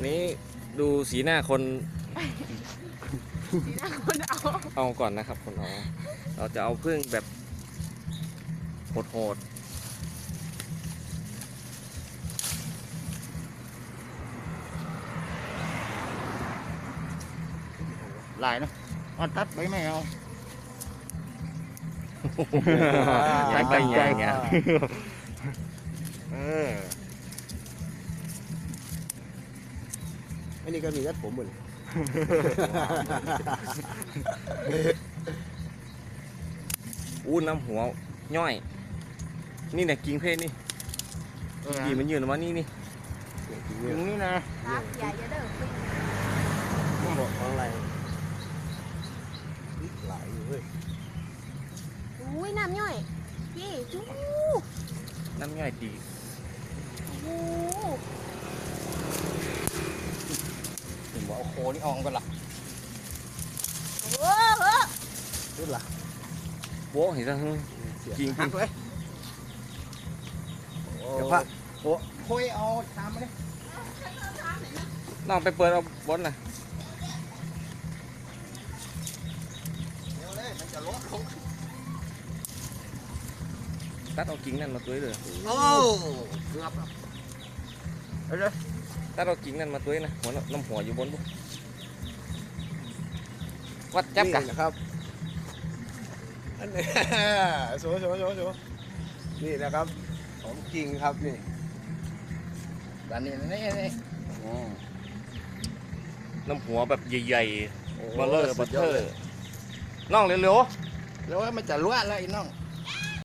อันนี้ดูสีหน้าคนสีหน้าคนเอาเอาก่อนนะครับคนเอาเราจะเอาพึ่งแบบโหดหลายเนอะเอาตัดไปไม่เอาๆอย่างไรอย่างเงี้ยเออ นนี้ก็มีนัดผมหมดเลยอู้น้ำหัวย่อย นี่เนี่ยกิ่งเพศนี่เออกิ่งมันยืนออกมานี่นี่จริงอเนี่ยย่างนี้นะครับอย่าอย่าเด้อต้องบอกของอะไรหลายอยู่เว้ยอุ้ยน้ำย่อยพี่จู้น้ำย่อยดีโอ้ ถึงว่าเอา โคนี่ออกกันละโหเออรุ่นละโว้เห็นซะฮึเสียกิ่งหักิ่กงเลยโอ้เดี๋ยวพระโอ้โคุยเอาชามมาเลยน้องไปเปิดเอาบนน่ะเดี๋ยวเลยมันจะลดลงตัดเอากิ่งนั่นมาตัวเลยโอ้เกือบแล้วเอาเลยตัดเอากิ่งนั่นมาตัวนะหัวน้ำหัวอยู่บนบุ วัดจับกันนี่นะครับอันนี้โชว์โชว์โชว์โชว์นี่นะครับ ของจริงครับนี่ด้านนี้นี่นี่อืมน้ำหัวแบบใหญ่โอ้ๆเบลเลอร์สุบัดตยเทออดเลยร์น้องเร็วแล้วมันจะลวดแล้วไอ้น้องๆ